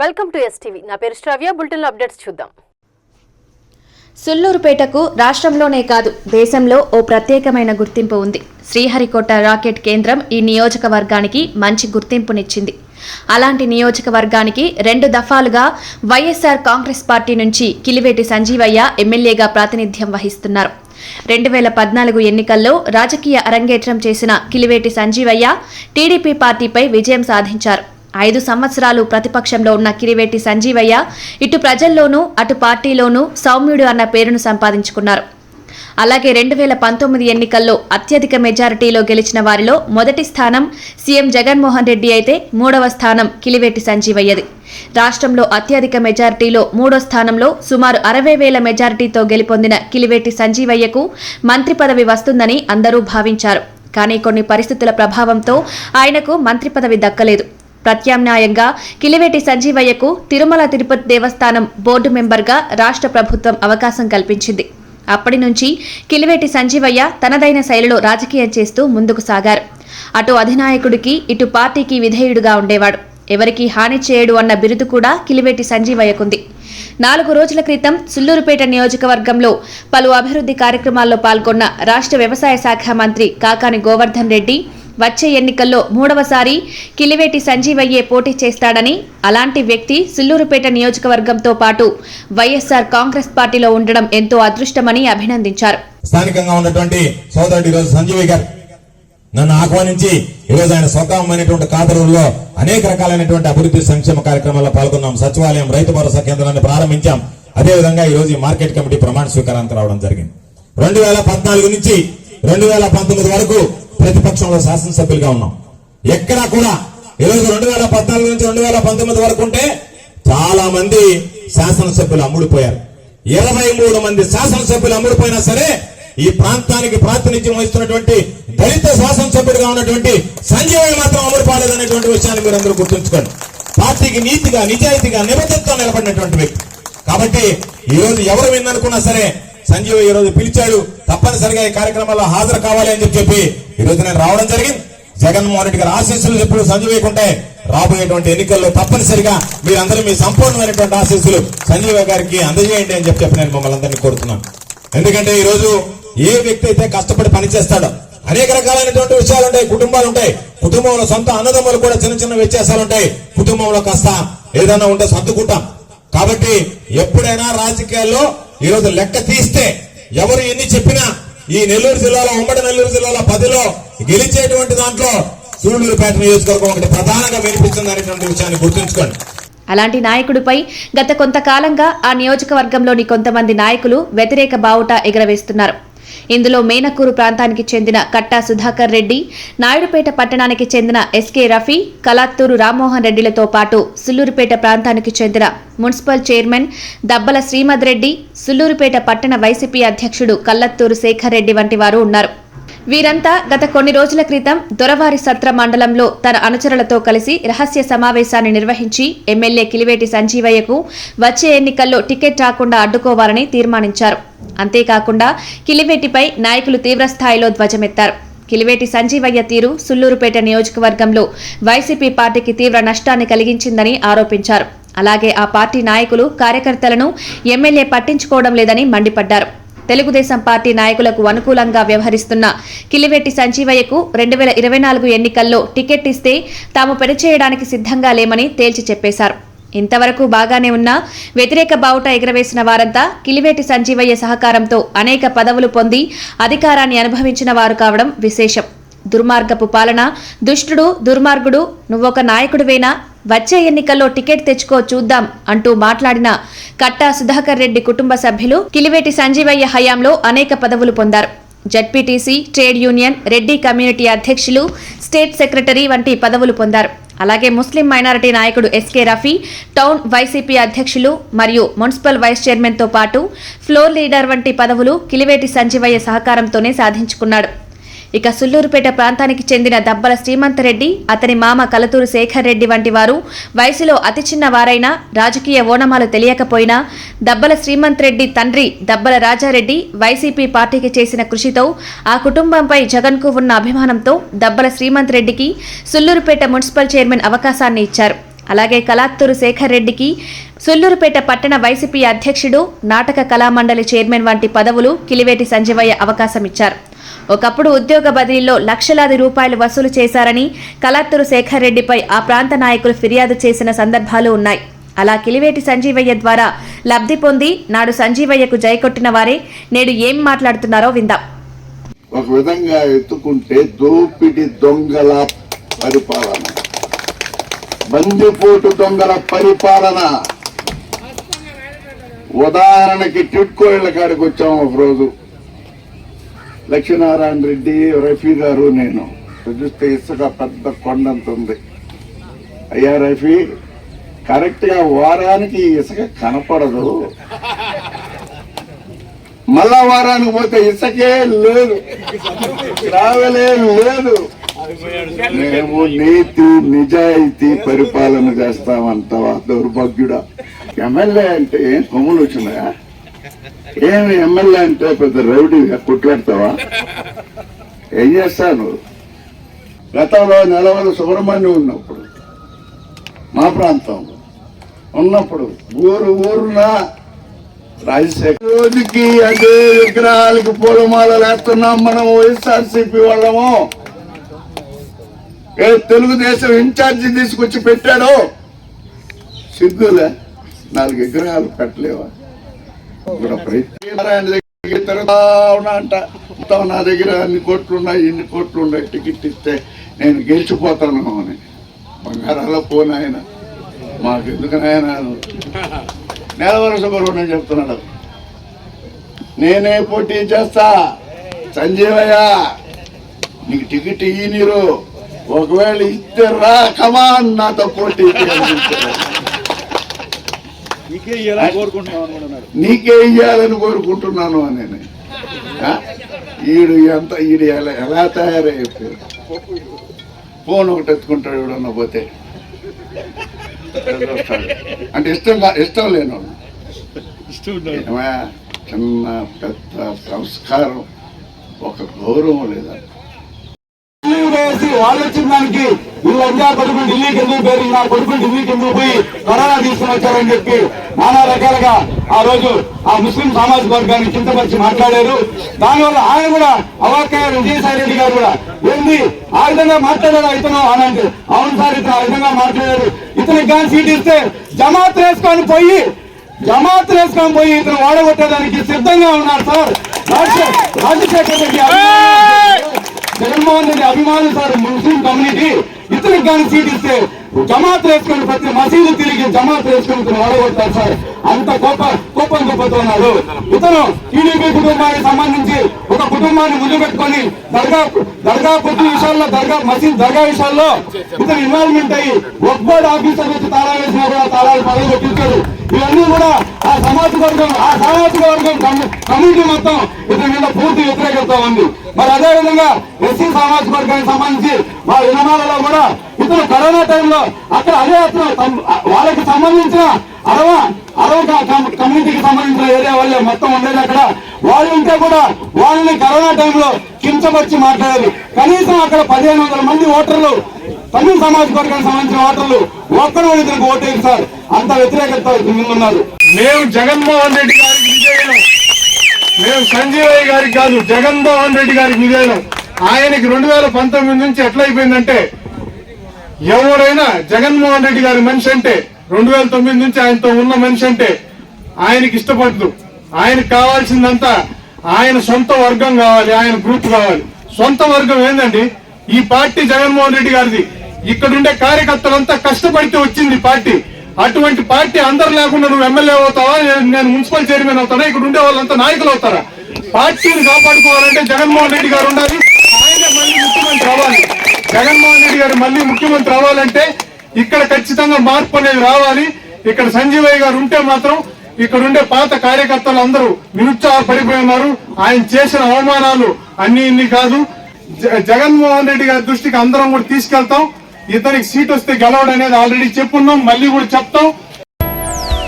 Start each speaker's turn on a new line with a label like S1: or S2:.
S1: Welcome to STV నా పేరు శ్రావ్య. Bulletin updates చూద్దాం.
S2: సుల్లూరుపేటకు రాష్ట్రంలోనే కాదు దేశంలో ఓ ప్రత్యేకమైన గుర్తింపు ఉంది. శ్రీహరికోట రాకెట్ కేంద్రం ఈ నియోజకవర్గానికి మంచి గుర్తింపునిచ్చింది. అలాంటి నియోజకవర్గానికి రెండు దఫాలుగా వైఎస్ఆర్ కాంగ్రెస్ పార్టీ నుంచి కిలివేటి సంజీవయ్య ఎమ్మెల్యేగా ప్రాతినిధ్యం వహిస్తున్నారు. రెండు వేల పద్నాలుగు ఎన్నికల్లో రాజకీయ అరంగేట్రం చేసిన కిలివేటి సంజీవయ్య టీడీపీ పార్టీపై విజయం సాధించారు. ఐదు సంవత్సరాలు ప్రతిపక్షంలో ఉన్న కిరివేటి సంజీవయ్య ఇటు ప్రజల్లోనూ అటు పార్టీలోనూ సౌమ్యుడు అన్న పేరును సంపాదించుకున్నారు. అలాగే రెండు వేల పంతొమ్మిది ఎన్నికల్లో అత్యధిక మెజారిటీలో గెలిచిన వారిలో మొదటి స్థానం సీఎం జగన్మోహన్ రెడ్డి అయితే మూడవ స్థానం కిలివేటి సంజీవయ్యది. రాష్ట్రంలో అత్యధిక మెజారిటీలో మూడో స్థానంలో సుమారు అరవై వేల మెజారిటీతో గెలుపొందిన కిలివేటి సంజీవయ్యకు మంత్రి పదవి వస్తుందని అందరూ భావించారు. కానీ కొన్ని పరిస్థితుల ప్రభావంతో ఆయనకు మంత్రి పదవి దక్కలేదు. ప్రత్యామ్నాయంగా కిలివేటి సంజీవయ్యకు తిరుమల తిరుపతి దేవస్థానం బోర్డు మెంబర్గా రాష్ట్ర ప్రభుత్వం అవకాశం కల్పించింది. అప్పటి నుంచి కిలివేటి సంజీవయ్య తనదైన శైలిలో రాజకీయం చేస్తూ ముందుకు సాగారు. అటు అధినాయకుడికి ఇటు పార్టీకి విధేయుడుగా ఉండేవాడు. ఎవరికి హాని చేయడు అన్న బిరుదు కూడా కిలివేటి సంజీవయ్యకుంది. నాలుగు రోజుల క్రితం సుల్లూరుపేట నియోజకవర్గంలో పలు అభివృద్ధి కార్యక్రమాల్లో పాల్గొన్న రాష్ట్ర వ్యవసాయ శాఖ మంత్రి కాకాని గోవర్ధన్ రెడ్డి వచ్చే ఎన్నికల్లో మూడవసారి కిలివేటి సంజీవయ్యే పోటీ చేస్తాడని అలాంటి వ్యక్తి సిల్లూరుపేట నియోజకవర్గంతో పాటు వైఎస్ఆర్ కాంగ్రెస్ పార్టీలో ఉండడం ఎంతో అదృష్టమని అభినందించారు.
S3: స్థానికంగా ఉన్నటువంటి సోదరుడు ఈరోజు సంజీవి గారు నన్ను ఆహ్వానించి ఈరోజు ఆయన స్వకామైనటువంటి కాదరుల్లో అనేక రకాలైనటువంటి అభివృద్ధి సంక్షేమ కార్యక్రమాల్లో పాల్గొన్నాం. సచివాలయం రైతు భరోసా కేంద్రాన్ని ప్రారంభించాం. అదేవిధంగా ఈ రోజు ఈ మార్కెట్ కమిటీ ప్రమాణ స్వీకారానికి రావడం జరిగింది. రెండు వేల పద్నాలుగు నుంచి రెండు వేల పంతొమ్మిది వరకు ప్రతిపక్షంలో శాసనసభ్యులుగా ఉన్నాం. ఎక్కడా కూడా ఈరోజు రెండు వేల పద్నాలుగు నుంచి రెండు వేల పంతొమ్మిది వరకు ఉంటే చాలా మంది శాసనసభ్యులు అమ్ముడిపోయారు. ఇరవై మూడు మంది శాసనసభ్యులు అమ్ముడిపోయినా సరే ఈ ప్రాంతానికి ప్రాతినిధ్యం వహిస్తున్నటువంటి దళిత శాసనసభ్యుడిగా ఉన్నటువంటి సంజయ్ మాత్రం అమలుపాలేదనేటువంటి విషయాన్ని మీరు అందరూ గుర్తుంచుకోండి. పార్టీకి నీతిగా నిజాయితీగా నిబద్ధతతో నిలబడినటువంటి వ్యక్తి. కాబట్టి ఈ రోజు ఎవరు విన్ననుకున్నా సరే సంజీవ్ ఈ రోజు పిలిచాడు. తప్పనిసరిగా ఈ కార్యక్రమాల్లో హాజరు కావాలి అని చెప్పి చెప్పి ఈ రోజు నేను రావడం జరిగింది. జగన్మోహన్ రెడ్డి గారు ఆశీస్సులు ఎప్పుడు సంజీవకుంటే రాబోయేటువంటి ఎన్నికల్లో తప్పనిసరిగా మీరందరూ మీ సంపూర్ణమైనటువంటి ఆశీస్సులు సంజీవ గారికి అందజేయండి అని చెప్పి చెప్పి నేను మమ్మల్ని అందరినీ కోరుతున్నాను. ఎందుకంటే ఈ రోజు ఏ వ్యక్తి అయితే కష్టపడి పనిచేస్తాడో అనేక రకాలైనటువంటి విషయాలు ఉంటాయి కుటుంబాలు ఉంటాయి. కుటుంబంలో సొంత అన్నదమ్ములు కూడా చిన్న చిన్న వ్యత్యాసాలు ఉంటాయి. కుటుంబంలో కాస్త ఏదైనా ఉంటే సర్దుకుంటాం. కాబట్టి ఎప్పుడైనా రాజకీయాల్లో ఈరోజు లెక్క తీస్తే ఎవరు ఎన్ని చెప్పినా ఈ నెల్లూరు జిల్లాలో ఉమ్మడి నెల్లూరు జిల్లాలో పదిలో గెలిచేటువంటి దాంట్లో సూళ్ళూరుపేట నియోజకవర్గం ఒకటి ప్రధానంగా వినిపిస్తుంది అనేటువంటి విషయాన్ని గుర్తుంచుకోండి.
S2: అలాంటి నాయకుడిపై గత కొంతకాలంగా ఆ నియోజకవర్గంలోని కొంతమంది నాయకులు వ్యతిరేక బావుట ఎగరవేస్తున్నారు. ఇందులో మేనకూరు ప్రాంతానికి చెందిన కట్టా సుధాకర్ రెడ్డి నాయుడుపేట పట్టణానికి చెందిన ఎస్కే రఫీ కలాత్తూరు రామ్మోహన్ రెడ్డిలతో పాటు సుల్లూరుపేట ప్రాంతానికి చెందిన మున్సిపల్ చైర్మన్ దబ్బల శ్రీమద్ రెడ్డి సుల్లూరుపేట పట్టణ వైసీపీ అధ్యక్షుడు కల్లత్తూరు శేఖర్ రెడ్డి వంటి వారు ఉన్నారు. వీరంతా గత కొన్ని రోజుల క్రితం దొరవారి సత్ర మండలంలో తన అనుచరులతో కలిసి రహస్య సమావేశాన్ని నిర్వహించి ఎమ్మెల్యే కిలివేటి సంజీవయ్యకు వచ్చే ఎన్నికల్లో టికెట్ రాకుండా అడ్డుకోవాలని తీర్మానించారు. అంతేకాకుండా కిలివేటిపై నాయకులు తీవ్రస్థాయిలో ధ్వజమెత్తారు. కిలివేటి సంజీవయ్య తీరు సుల్లూరుపేట నియోజకవర్గంలో వైసీపీ పార్టీకి తీవ్ర నష్టాన్ని కలిగించిందని ఆరోపించారు. అలాగే ఆ పార్టీ నాయకులు కార్యకర్తలను ఎమ్మెల్యే పట్టించుకోవడం లేదని మండిపడ్డారు. తెలుగుదేశం పార్టీ నాయకులకు అనుకూలంగా వ్యవహరిస్తున్న కిలివెట్టి సంజీవయ్యకు రెండు వేల ఇరవై నాలుగు ఎన్నికల్లో టికెట్ ఇస్తే తాము పనిచేయడానికి సిద్ధంగా లేమని తేల్చి చెప్పేశారు. ఇంతవరకు బాగానే ఉన్నా వ్యతిరేక బావుట ఎగరవేసిన వారంతా కిలివేటి సంజీవయ్య సహకారంతో అనేక పదవులు పొంది అధికారాన్ని అనుభవించిన వారు కావడం విశేషం. దుర్మార్గపు పాలన దుష్టుడు దుర్మార్గుడు నువ్వొక నాయకుడివేనా? వచ్చే ఎన్నికల్లో టికెట్ తెచ్చుకో చూద్దాం అంటూ మాట్లాడిన కట్టా సుధాకర్ రెడ్డి కుటుంబ సభ్యులు కిలివేటి సంజీవయ్య హయాంలో అనేక పదవులు పొందారు. ZPTC trade union Reddy community అధ్యక్షులు స్టేట్ సెక్రటరీ వంటి పదవులు పొందారు. అలాగే ముస్లిం మైనారిటీ నాయకుడు ఎస్కే రఫీ టౌన్ వైసీపీ అధ్యక్షులు మరియు మున్సిపల్ వైస్ చైర్మన్తో పాటు ఫ్లోర్ లీడర్ వంటి పదవులు కిలివేటి సంజీవయ్య సహకారంతోనే సాధించుకున్నాడు. ఇక సుల్లూరుపేట ప్రాంతానికి చెందిన దబ్బల శ్రీమంత్ రెడ్డి అతని మామ కలతూరు శేఖర్ రెడ్డి వంటి వారు వయసులో అతి చిన్న వారైనా రాజకీయ ఓనమాలు తెలియకపోయినా దబ్బల శ్రీమంత్ రెడ్డి తండ్రి దబ్బల రాజారెడ్డి వైసీపీ పార్టీకి చేసిన కృషితో ఆ కుటుంబంపై జగన్కు ఉన్న అభిమానంతో దబ్బల శ్రీమంత్ రెడ్డికి సుల్లూరుపేట మున్సిపల్ చైర్మన్ అవకాశాన్ని ఇచ్చారు. అలాగే కలాత్తూరు శేఖర్ రెడ్డికి సుల్లూరుపేట పట్టణ వైసీపీ అధ్యక్షుడు నాటక కళామండలి చైర్మన్ వంటి పదవులు కిలివేటి సంజీవయ్య అవకాశం ఇచ్చారు ఒకప్పుడు ఉద్యోగ బదిలీలో లక్షలాది రూపాయలు వసూలు చేశారని కలెక్టర్ శేఖర్ రెడ్డిపై ఆ ప్రాంత నాయకులు ఫిర్యాదు చేసిన సందర్భాలు ఉన్నాయి. అలా కిలివేటి సంజీవయ్య ద్వారా లబ్ధి పొంది నాడు సంజీవయ్యకు జయకొట్టిన వారే నేడు ఏం మాట్లాడుతున్నారో విందాం.
S4: ఒక విధంగా ఎత్తుకుంటే దోపిడి దొంగల పరిపాలన. బందిపోటు దొంగల పరిపాలన. ఉదాహరణకి టిట్కో ఇళ్ళ కాడికి వచ్చాము ఒక రోజు లక్ష్మీనారాయణ రెడ్డి రఫీ గారు నేను. చూస్తే ఇసుక పెద్ద కొండంత ఉంది అయ్యా రఫీ కరెక్ట్గా వారానికి ఇసుక కనపడదు. మళ్ళా వారానికి పోతే ఇసుకే లేదు. రావలే లేదు. మేము నీతి నిజాయితీ పరిపాలన చేస్తామంటావా దౌర్భాగ్యుడా? ఎమ్మెల్యే అంటే ఏం కొమ్ములు వచ్చినాయా? ఏమి ఎమ్మెల్యే అంటే పెద్ద రౌడీగా కొట్లాడతావా? ఏం చేస్తాను? గతంలో నెలవల సుబ్రహ్మణ్యం ఉన్నప్పుడు మా ప్రాంతంలో ఉన్నప్పుడు ఊరు ఊరున రాజశేఖర్ రోజుకి అదే విగ్రహాలకు పూలమాలలు వేస్తున్నాం మనం వైఎస్ఆర్సీపీ వాళ్ళము. ఏ తెలుగుదేశం ఇన్ఛార్జి తీసుకొచ్చి పెట్టాడు? సిగ్గులే. నాలుగు విగ్రహాలు పెట్టలేవా? ఇక్కడ తిరుగుతా ఉన్నా అంట మొత్తం నా దగ్గర అన్ని కోట్లు ఉన్నాయి ఇన్ని కోట్లు ఉన్నాయి టికెట్ ఇస్తే నేను గెలిచిపోతాను అని బంగారాల పోనాయన మాకు ఎందుకనాయన నెలవర సుబ్రహ్మణ్యం చెప్తున్నాడు నేనే పోటీ చేస్తా సంజీవయ్య నీకు టికెట్ ఇయ్యి నీరు. ఒకవేళ ఇస్తే రా కమాన్ నాతో పోటీ
S5: నీకే
S4: ఇయ్యాలని కోరుకుంటున్నాను అని ఆ? ఈడు ఎంత ఈడు ఎలా ఎలా తయారైపోయాడు ఫోన్ ఒకటి ఎత్తుకుంటాడు ఎవడన్నా పోతే. అంటే ఇష్టం ఇష్టం లేనోడు.
S5: ఇష్టం ఉండాలి
S4: ఏమయ్య, చిన్న పెద్ద సంస్కారం. ఒక గౌరవం లేదా.
S6: వేసి వాళ్ళు వచ్చిన దానికి వీళ్ళందరూ కొడుకులు ఢిల్లీకి ఎందుకు పేరు నా కొడుకులు ఢిల్లీకి ఎందుకు పోయి కరోనా తీసుకుని వచ్చారని చెప్పి నానా రకాలుగా ఆ రోజు ఆ ముస్లిం సామాజిక వర్గాన్ని చింతపరిచి మాట్లాడారు. దానివల్ల ఆయన కూడా అవాక్కయ్య విజయసాయి రెడ్డి గారు కూడా ఏంది? ఆ విధంగా మాట్లాడారు ఇతను? అని అంటే అవును సార్ ఇతను ఆ విధంగా మాట్లాడారు. ఇతనికి కానీ సీట్ ఇస్తే జమాత్ వేసుకొని పోయి జమాత్ వేసుకొని పోయి ఇతను వాడగొట్టేదానికి సిద్ధంగా ఉన్నారు సార్. రాజశే- రాజశేఖర్ రెడ్డి జగన్మోహన్ రెడ్డి అభిమానులు సార్ ముస్లిం కమ్యూనిటీ. ఇతనికి కానీ సీట్ ఇస్తే జమాత్ వేసుకుని ప్రతి మసీదు తిరిగి జమాత్ వేసుకుని ఇతను సార్. అంత కోప కోపం చూపుతున్నాడు ఇతను టీడీపీ కుటుంబానికి సంబంధించి ఒక కుటుంబాన్ని ముందు పెట్టుకొని దర్గా దర్గా పొద్దు విషయాల్లో దర్గా మసీద్ దర్గా విషయాల్లో ఇతను ఇన్వాల్వ్మెంట్ అయ్యి ఒక ఆఫీసర్ వచ్చి తాళా వేసినా కూడా తాళాలు పదవి కొట్టించాడు ఇవన్నీ కూడా ఆ సామాజిక వర్గం ఆ సామాజిక వర్గం కమ్యూ- కమ్యూనిటీ మొత్తం ఇతని మీద పూర్తి వ్యతిరేకత ఉంది. మరి అదే విధంగా ఎస్సీ సామాజిక వర్గానికి సంబంధించి మా వినమాలలో కూడా ఇతను కరోనా టైంలో అక్కడ అదే అతను వాళ్ళకి సంబంధించిన అరవ అరవ కమ్యూనిటీకి సంబంధించిన ఏరియా వాళ్ళే మొత్తం ఉండేది అక్కడ. వాళ్ళు ఉంటే కూడా వాళ్ళని కరోనా టైంలో కించపరిచి మాట్లాడారు. కనీసం అక్కడ పదిహేను వందల మంది ఓటర్లు తమిళ సామాజిక వర్గానికి సంబంధించిన ఓటర్లు ఒక్కడు కూడా ఇతనికి ఓటేది సార్. అంత వ్యతిరేకత ఉన్నారు
S5: మేము జగన్మోహన్ రెడ్డి గారికి విజయం మేము సంజీవయ్య గారికి కాదు జగన్మోహన్ రెడ్డి గారికి విజయం ఆయనకి రెండు వేల పంతొమ్మిది నుంచి ఎట్లయిపోయిందంటే ఎవరైనా జగన్మోహన్ రెడ్డి గారి మనిషి అంటే రెండు వేల తొమ్మిది నుంచి ఆయనతో ఉన్న మనిషి అంటే ఆయనకి ఇష్టపడదు. ఆయనకు కావాల్సిందంతా ఆయన సొంత వర్గం కావాలి ఆయన గ్రూప్ కావాలి. సొంత వర్గం ఏందండి? ఈ పార్టీ జగన్మోహన్ రెడ్డి గారిది. ఇక్కడుండే కార్యకర్తలంతా కష్టపడితే వచ్చింది పార్టీ. అటువంటి పార్టీ అందరు లేకుండా నువ్వు ఎమ్మెల్యే అవుతావా? నేను- మున్సిపల్ చైర్మన్ అవుతానా? ఇక్కడ ఉండే వాళ్ళంతా నాయకులు అవుతారా? పార్టీని కాపాడుకోవాలంటే జగన్మోహన్ రెడ్డి గారు ఉండాలి. ఆయన మళ్ళీ ముఖ్యమంత్రి అవ్వాలి. జగన్మోహన్ రెడ్డి గారు మళ్ళీ ముఖ్యమంత్రి అవ్వాలంటే ఇక్కడ ఖచ్చితంగా మార్పు అనేది రావాలి. ఇక్కడ సంజీవయ్య గారు ఉంటే మాత్రం ఇక్కడ ఉండే పాత కార్యకర్తలు అందరూ నిరుత్సాహపడిపోయి ఉన్నారు. ఆయన చేసిన అవమానాలు అన్ని ఇన్ని కాదు. జ- జగన్మోహన్ రెడ్డి గారి దృష్టికి అందరం కూడా తీసుకెళ్తాం. ఇతనికి సీట్ వస్తే గెలవడం అనేది ఆల్రెడీ చెప్పున్నాం మళ్ళీ కూడా చెప్తాం.